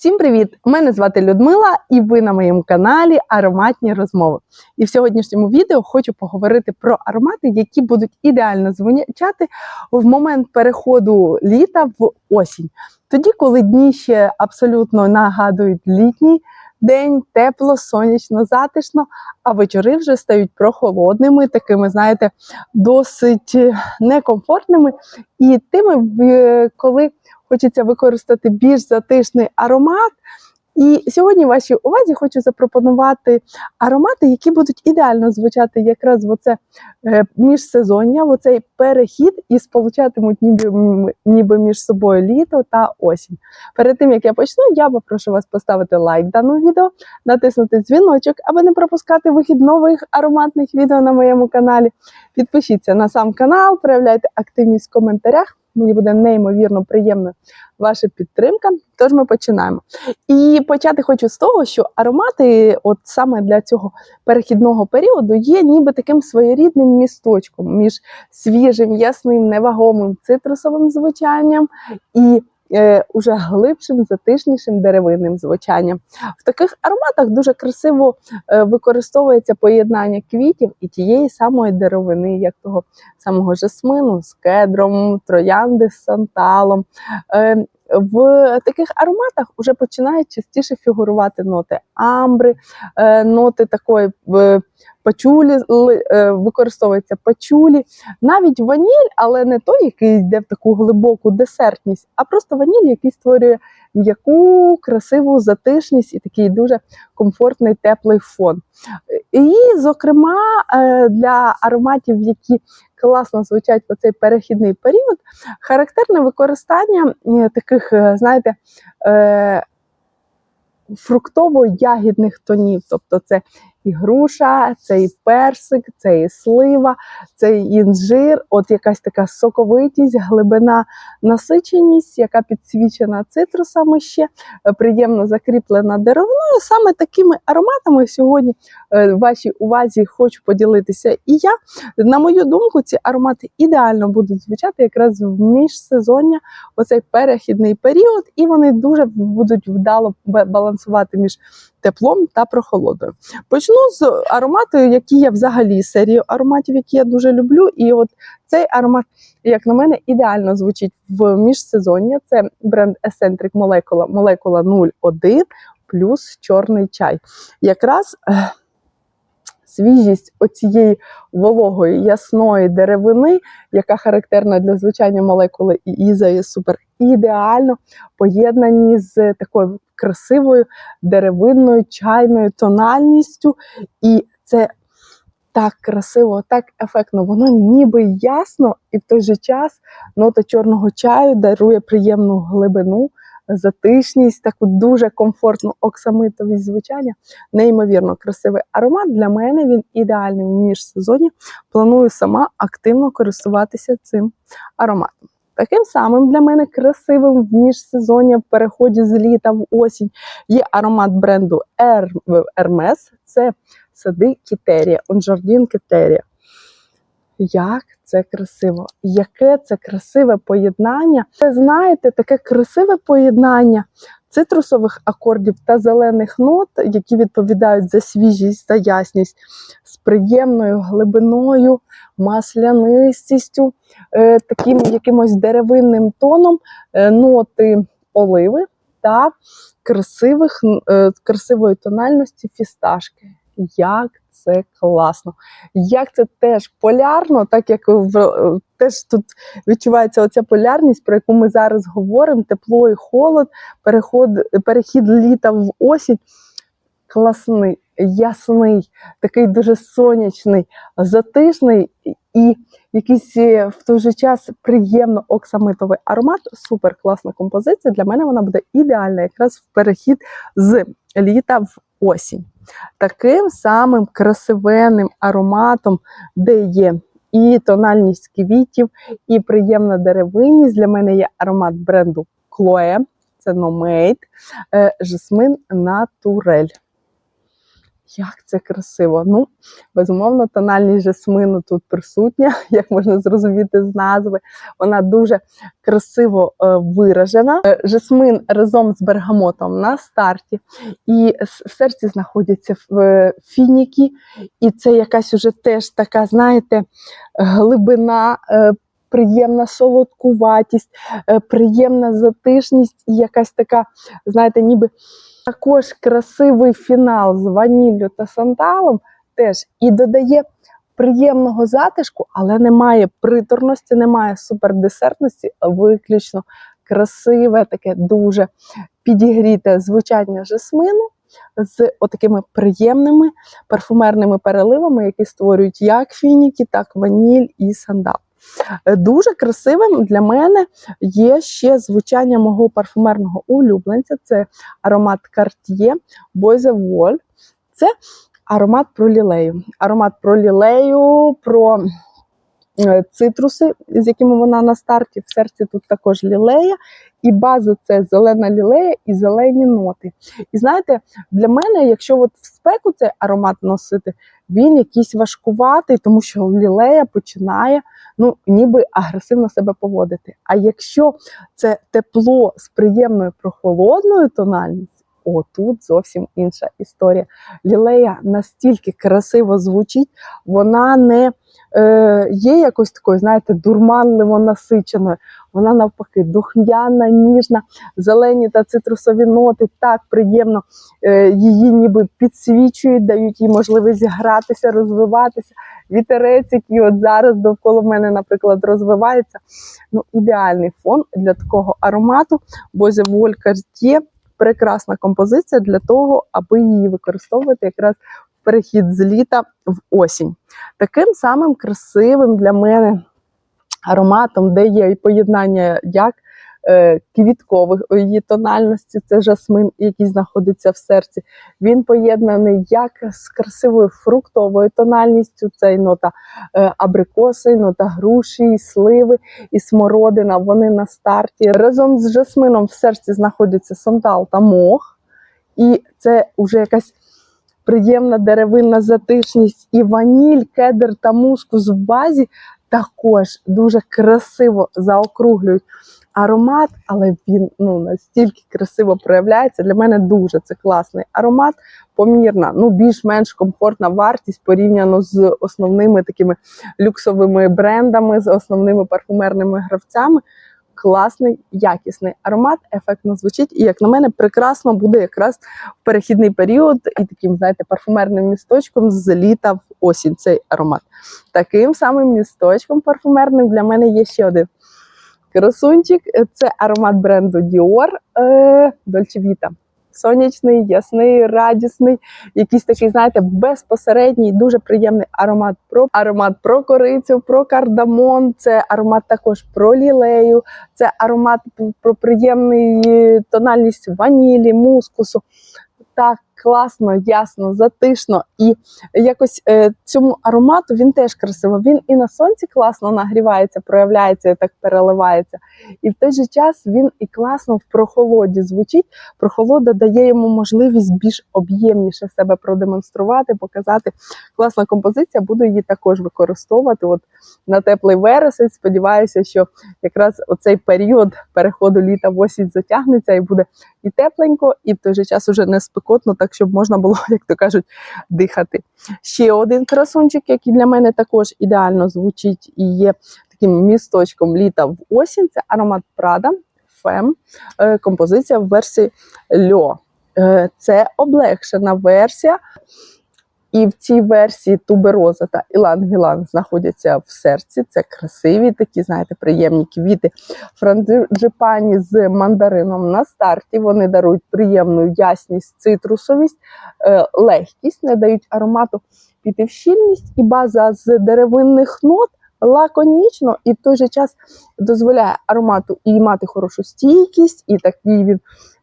Всім привіт! Мене звати Людмила, і ви на моєму каналі Ароматні розмови. І в сьогоднішньому відео хочу поговорити про аромати, які будуть ідеально звучати в момент переходу літа в осінь. Тоді, коли дні ще абсолютно нагадують літній день, тепло, сонячно, затишно, а вечори вже стають прохолодними, такими, знаєте, досить е, некомфортними. І тими, в- коли хочеться використати більш затишний аромат. І сьогодні вашій увазі хочу запропонувати аромати, які будуть ідеально звучати якраз в оце е, міжсезоння, в оцей перехід і сполучатимуть ніби, ніби між собою літо та осінь. Перед тим як я почну, я попрошу вас поставити лайк даному відео, натиснути дзвіночок, аби не пропускати вихід нових ароматних відео на моєму каналі. Підпишіться на сам канал, проявляйте активність в коментарях. Мені буде неймовірно приємна ваша підтримка. Тож ми починаємо. І почати хочу з того, що аромати, от саме для цього перехідного періоду, є ніби таким своєрідним місточком між свіжим, ясним, невагомим цитрусовим звучанням і уже глибшим, затишнішим деревинним звучанням. В таких ароматах дуже красиво е, використовується поєднання квітів і тієї самої деревини, як того самого жасмину з кедром, троянди з санталом. В таких ароматах вже починають частіше фігурувати ноти. Амбри, е, ноти такої пачулі, е, використовується пачулі, навіть ваніль, але не той, який йде в таку глибоку десертність, а просто ваніль, який створює м'яку, красиву затишність і такий дуже комфортний теплий фон. І, зокрема, е, для ароматів, які класно звучать в цей перехідний період, характерне використання е, таких, е, знаєте, фруктово-ягідних тонів. Тобто це і груша, це і персик, це і слива, це і інжир, от якась така соковитість, глибина, насиченість, яка підсвічена цитрусами ще, е, приємно закріплена деревиною. Саме такими ароматами сьогодні е, вашій увазі хочу поділитися. І я, на мою думку, ці аромати ідеально будуть звучати якраз в міжсезоння, оцей перехідний період, і вони дуже будуть вдало балансувати між теплом та прохолодою. Почну з аромату, які я взагалі серію ароматів, які я дуже люблю. І от цей аромат, як на мене, ідеально звучить в міжсезоння. Це бренд Eccentric Molecula Molecula 01 плюс чорний чай. Якраз е, свіжість оцієї вологої ясної деревини, яка характерна для звучання молекули і іза, є супер ідеально поєднані з такою красивою деревинною чайною тональністю. І це так красиво, так ефектно. Воно ніби ясно, і в той же час нота чорного чаю дарує приємну глибину, затишність, таку дуже комфортну оксамитовість звучання. Неймовірно красивий аромат. Для мене він ідеальний в міжсезоні. Планую сама активно користуватися цим ароматом. Таким самим для мене красивим в міжсезоння в переході з літа в осінь є аромат бренду Her- Hermes. Це сади Кітерія, Онжардін Кітерія. Як це красиво! Яке це красиве поєднання! Ви знаєте, таке красиве поєднання цитрусових акордів та зелених нот, які відповідають за свіжість та ясність з приємною глибиною, маслянистістю, е, таким якимось деревинним тоном, е, ноти оливи та красивих, е, красивої тональності фісташки. Як це класно! Як це теж полярно, так як е, теж тут відчувається оця полярність, про яку ми зараз говоримо: тепло і холод, переход, перехід літа в осінь. Класний, ясний, такий дуже сонячний, затишний і якийсь е, в той же час приємно оксамитовий аромат. Супер класна композиція. Для мене вона буде ідеальна якраз в перехід з літа в осінь. Таким самим красивенним ароматом, де є і тональність квітів, і приємна деревинність. Для мене є аромат бренду Chloe, це No Made, е, Жасмин Натурель. Як це красиво! Ну, безумовно, тональність жасмину тут присутня, як можна зрозуміти з назви. Вона дуже красиво е, виражена. Е, Жасмин разом з бергамотом на старті, і в серці знаходяться е, фініки, і це якась уже теж така, знаєте, глибина. Приємна солодкуватість, приємна затишність і якась така, знаєте, ніби також красивий фінал з ваніллю та сандалом теж і додає приємного затишку, але немає приторності, немає супердесертності, а виключно красиве, таке дуже підігріте звучання жасмину з отакими приємними парфумерними переливами, які створюють як фініки, так ваніль і сандал. Е, Дуже красивим для мене є ще звучання мого парфумерного улюбленця. Це аромат Cartier the Wall. Це аромат про лілею. Аромат про лілею, про цитруси, з якими вона на старті. В серці тут також лілея. І база це зелена лілея і зелені ноти. І знаєте, для мене, якщо от в спеку цей аромат носити, він якийсь важкуватий, тому що лілея починає ну, ніби агресивно себе поводити. А якщо це тепло з приємною прохолодною тональністю, о, тут зовсім інша історія. Лілея настільки красиво звучить, вона не е, є якось такою, знаєте, дурманливо насиченою. Вона навпаки духм'яна, ніжна, зелені та цитрусові ноти так приємно е, її ніби підсвічують, дають їй можливість гратися, розвиватися. Вітерець, який от зараз довкола мене, наприклад, розвивається. Ну, ідеальний фон для такого аромату. Бозя Воль Cartier – прекрасна композиція для того, аби її використовувати якраз перехід з літа в осінь. Таким самим красивим для мене ароматом, де є і поєднання як е, квіткових її тональності, це жасмин, який знаходиться в серці. Він поєднаний як з красивою фруктовою тональністю, це і нота е, абрикоси, нота груші, і сливи, і смородина. Вони на старті. Разом з жасмином в серці знаходяться сандал та мох, і це вже якась. Приємна деревинна затишність і ваніль, кедр та мускус в базі також дуже красиво заокруглюють аромат, але він ну настільки красиво проявляється. Для мене дуже це класний аромат. Помірна, ну більш-менш комфортна вартість порівняно з основними такими люксовими брендами, з основними парфумерними гравцями. Класний, якісний аромат, ефектно звучить, і як на мене, прекрасно буде якраз в перехідний період і таким, знаєте, парфумерним місточком з літа в осінь цей аромат. Таким самим місточком парфумерним для мене є ще один красунчик. Це аромат бренду Dior е, Dolce Vita. Сонячний, ясний, радісний, якийсь такий, знаєте, безпосередній, дуже приємний аромат про аромат про корицю, про кардамон. Це аромат також про лілею, це аромат про приємний тональність ванілі, мускусу. Так класно, ясно, затишно. І якось е, цьому аромату він теж красиво. Він і на сонці класно нагрівається, проявляється і так переливається. І в той же час він і класно в прохолоді звучить. Прохолода дає йому можливість більш об'ємніше себе продемонструвати, показати. Класна композиція, буду її також використовувати. От на теплий вересень. Сподіваюся, що якраз оцей період переходу літа в осінь затягнеться і буде і тепленько, і в той же час уже не спекотно, так щоб можна було, як то кажуть, дихати. Ще один красунчик, який для мене також ідеально звучить і є таким місточком літа в осінь. Це аромат Prada Femme, е, композиція в версії Льо. Е, Це облегшена версія. І в цій версії тубероза та ілан-гілан знаходяться в серці. Це красиві такі, знаєте, приємні квіти. Франджипані з мандарином на старті. Вони дарують приємну ясність, цитрусовість, е, легкість, не дають аромату піти і база з деревинних нот лаконічно і в той же час дозволяє аромату і мати хорошу стійкість, і такий він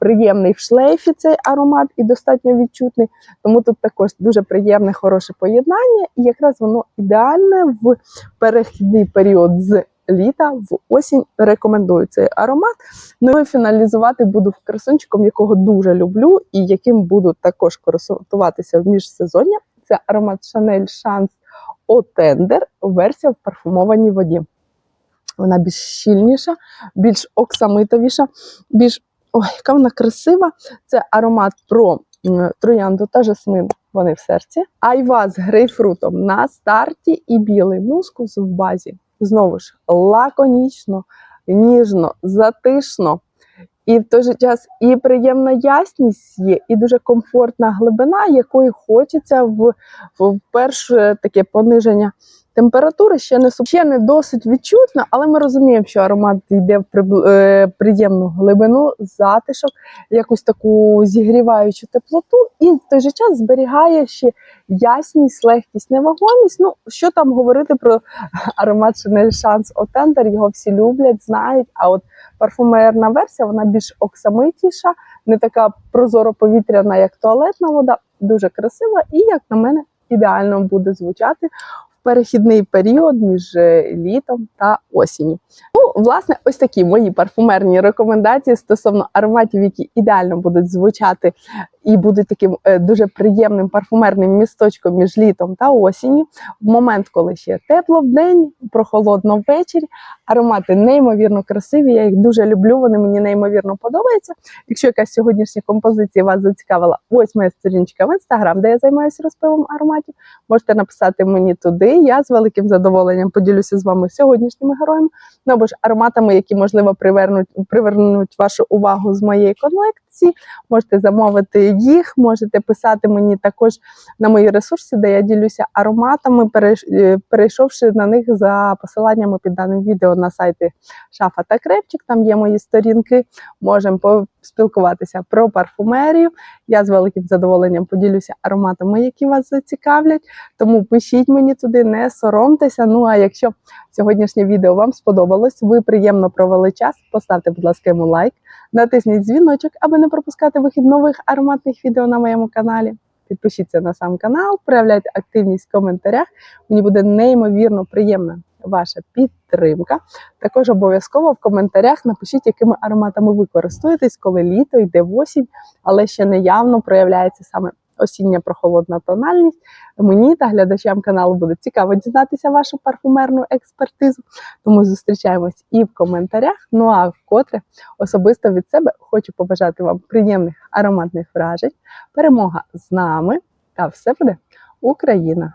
приємний в шлейфі цей аромат і достатньо відчутний. Тому тут також дуже приємне, хороше поєднання, і якраз воно ідеальне в перехідний період з літа в осінь рекомендую цей аромат. Ну і фіналізувати буду красунчиком, якого дуже люблю, і яким буду також користуватися в міжсезоння. Це аромат Chanel Chance Tender, версія в парфумованій воді. Вона більш щільніша, більш оксамитовіша, більш ой, яка вона красива. Це аромат про троянду та жасмин. Вони в серці. Айва з грейпфрутом на старті і білий мускус в базі. Знову ж лаконічно, ніжно, затишно. І в той же час і приємна ясність є, і дуже комфортна глибина, якої хочеться в, в перше таке пониження температури. Ще не ще не досить відчутно, але ми розуміємо, що аромат йде в е, приємну глибину, затишок, якусь таку зігріваючу теплоту, і в той же час зберігає ще ясність, легкість, невагомість. Ну що там говорити про аромат Chanel Eau Tender, Його всі люблять, знають. А от парфумерна версія вона більш оксамитіша, не така прозоро-повітряна, як туалетна вода, дуже красива і, як на мене, ідеально буде звучати перехідний період між е, літом та осінню. Ну, власне, ось такі мої парфумерні рекомендації стосовно ароматів, які ідеально будуть звучати і будуть таким е, дуже приємним парфумерним місточком між літом та осінню. В момент, коли ще тепло в день, прохолодно ввечері. Аромати неймовірно красиві. Я їх дуже люблю. Вони мені неймовірно подобаються. Якщо якась сьогоднішня композиція вас зацікавила, ось моя сторіночка в інстаграм, де я займаюся розпивом ароматів. Можете написати мені туди. Я з великим задоволенням поділюся з вами сьогоднішніми героями. Ну або ж ароматами, які можливо привернуть привернуть вашу увагу з моєї колекції. Можете замовити їх, можете писати мені також на мої ресурси, де я ділюся ароматами, е, перейшовши на них за посиланнями під даним відео на сайті Шафа та Крепчик. Там є мої сторінки. Можемо поспілкуватися про парфумерію. Я з великим задоволенням поділюся ароматами, які вас зацікавлять. Тому пишіть мені туди, не соромтеся. Ну а якщо сьогоднішнє відео вам сподобалось, ви приємно провели час, поставте, будь ласка, йому лайк, натисніть дзвіночок, аби не пропускати вихід нових ароматних відео на моєму каналі. Підпишіться на сам канал, проявляйте активність в коментарях. Мені буде неймовірно приємна ваша підтримка. Також обов'язково в коментарях напишіть, якими ароматами ви користуєтесь, коли літо йде в осінь, але ще не явно проявляється саме осіння прохолодна тональність. Мені та глядачам каналу буде цікаво дізнатися вашу парфумерну експертизу. Тому зустрічаємось і в коментарях. Ну а вкотре особисто від себе хочу побажати вам приємних ароматних вражень. Перемога з нами! Та все буде Україна!